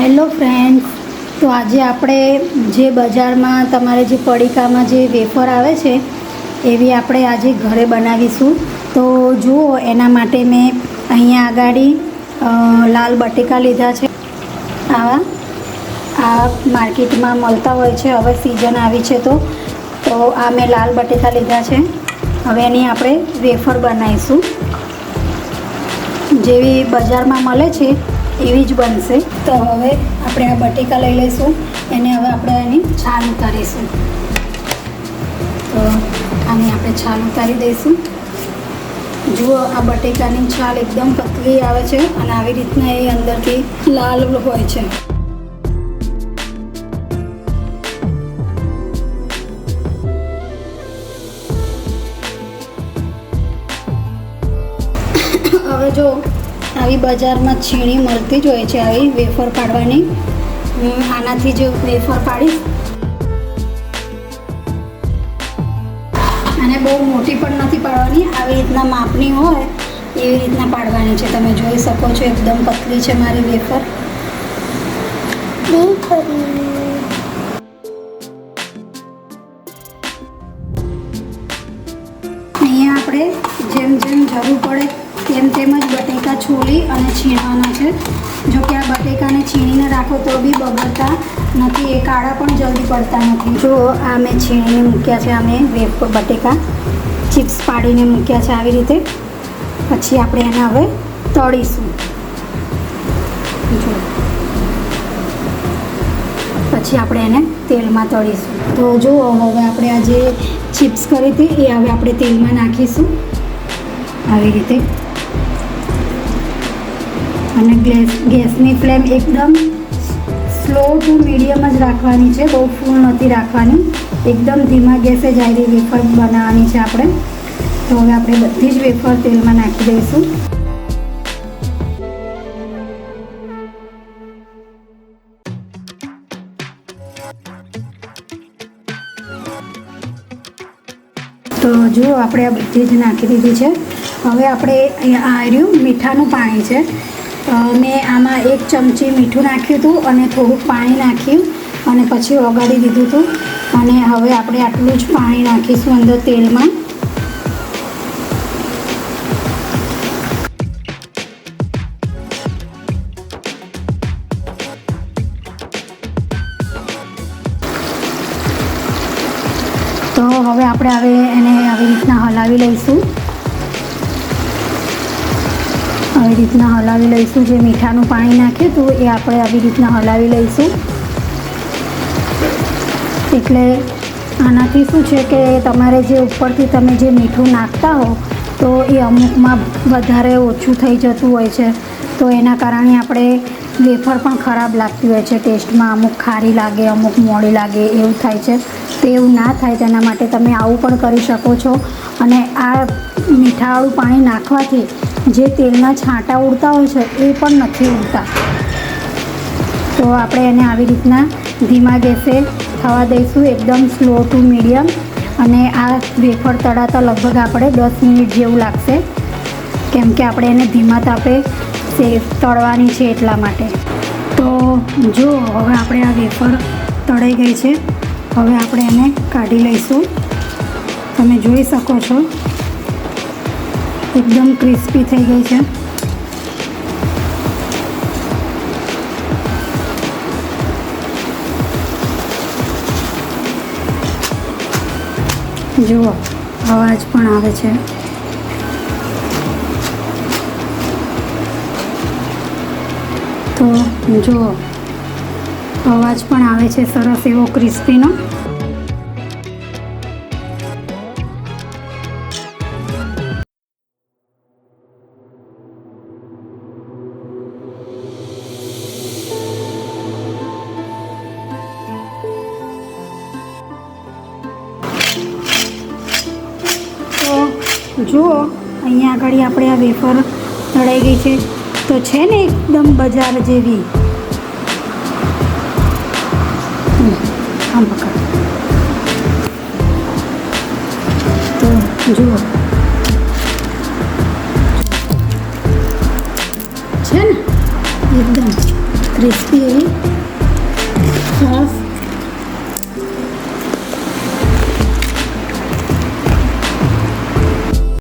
Hello friends, તો આજે આપણે જે બજારમાં તમારે જે પડીકામાં જે વેફર આવે છે, એવી આપણે આજે ઘરે બનાવીશું. તો જુઓ, એના માટે મેં અહીંયા આગાડી લાલ બટેકા લીધા છે. આવા, આ માર્કેટમાં મળતા હોય છે, હવે સિઝન આવી છે તો. તો આ મેં લાલ બટેકા લીધા છે. હવે એની આપણે વેફર બનાવીશું. જેવી બજારમાં મળે છે એવી જ બનશે. તો હવે આપણે આ બટેકા લઈ લઈશું. એને હવે આપણે એની છાલ ઉતારીશું. તો આની આપણે છાલ ઉતારી દઈશું. જુઓ, આ બટેકાની છાલ એકદમ પતલી આવે છે અને આવી રીતના એ અંદરથી લાલ હોય છે. હવે જો આવી બજારમાં છીણી મળતી જ હોય છે આવી વેફર પાડવાની. હું આનાથી જ વેફર પાડીશ. અને બહુ મોટી પણ નથી પાડવાની. આવી રીતના માપની હોય એવી રીતના પાડવાની છે. તમે જોઈ શકો છો એકદમ પતલી છે મારી વેફર. અહીંયા આપણે જેમ જેમ જરૂર પડે તેમ તેમ જ બટેકા છોલી અને છીણવાના છે. જો કે આ બટેકાને છીણીને રાખો તો બી બગડતા નથી, એ કાળા પણ જલ્દી પડતા નથી. જો આ મેં છીણીને મૂક્યા છે અમે વેફ બટેકા, ચિપ્સ પાડીને મૂક્યા છે આવી રીતે. પછી આપણે એને હવે તળીશું. જો. પછી આપણે એને તેલમાં તળીશું. તો જુઓ હવે આપણે આ જે ચિપ્સ કરી હતી, એ હવે આપણે તેલમાં નાખીશું. આવી રીતે. અને ગેસ, ગેસની ફ્લેમ એકદમ સ્લો ટુ મીડિયમ જ રાખવાની છે, બહુ ફૂલ નથી રાખવાની. એકદમ ધીમા ગેસે જ આવી વેફર બનાવવાની છે આપણે. તો હવે આપણે બધી જ વેફર તેલમાં નાખી દઈશું. તો જુઓ આપણે આ બધી જ નાખી દીધી છે. હવે આપણે આ મીઠાનું પાણી છે. મેં આમાં એક ચમચી મીઠું નાખ્યું હતું અને થોડુંક પાણી નાખ્યું અને પછી ઓગાળી દીધું હતું. અને હવે આપણે આટલું જ પાણી નાખીશું અંદર તેલમાં. તો હવે આપણે હવે એને આવી રીતના હલાવી લઈશું. આવી રીતના હલાવી લઈશું. જે મીઠાનું પાણી નાખ્યું હતું, એ આપણે આવી રીતના હલાવી લઈશું. એટલે આનાથી શું છે કે તમારે જે ઉપરથી તમે જે મીઠું નાખતા હો, તો એ અમુકમાં વધારે ઓછું થઈ જતું હોય છે. તો એના કારણે આપણે વેફર પણ ખરાબ લાગતી હોય છે. ટેસ્ટમાં અમુક ખારી લાગે, અમુક મોડી લાગે, એવું થાય છે. તો એવું ના થાય, તેના માટે તમે આવું પણ કરી શકો છો. અને આ મીઠાવાળું પાણી નાખવાથી જે તેલના છાંટા ઉડતા હોય છે, એ પણ નથી ઉડતા. તો આપણે એને આવી રીતના ધીમા ગેસે થવા દઈશું, એકદમ સ્લો ટુ મીડિયમ અને આ વેફર તળાતા લગભગ આપણે દસ મિનિટ જેવું લાગશે. કેમ કે આપણે એને ધીમા તાપે સે તળવાની છે એટલા માટે. તો જો, હવે આપણે આ વેફર તળાઈ ગઈ છે. હવે આપણે એને કાઢી લઈશું. તમે જોઈ શકો છો એકદમ ક્રિસ્પી થઈ ગઈ છે. જુઓ, અવાજ પણ આવે છે. તો જુઓ, અવાજ પણ આવે છે સરસ એવો ક્રિસ્પીનો. જુઓ અહીંયા આગળ આપણે આ વેફર તળાઈ ગઈ છે. તો છે ને એકદમ બજાર જેવી. હમ, આમ પકડ. તો જુઓ. છે ને એકદમ ક્રિસ્પી એવી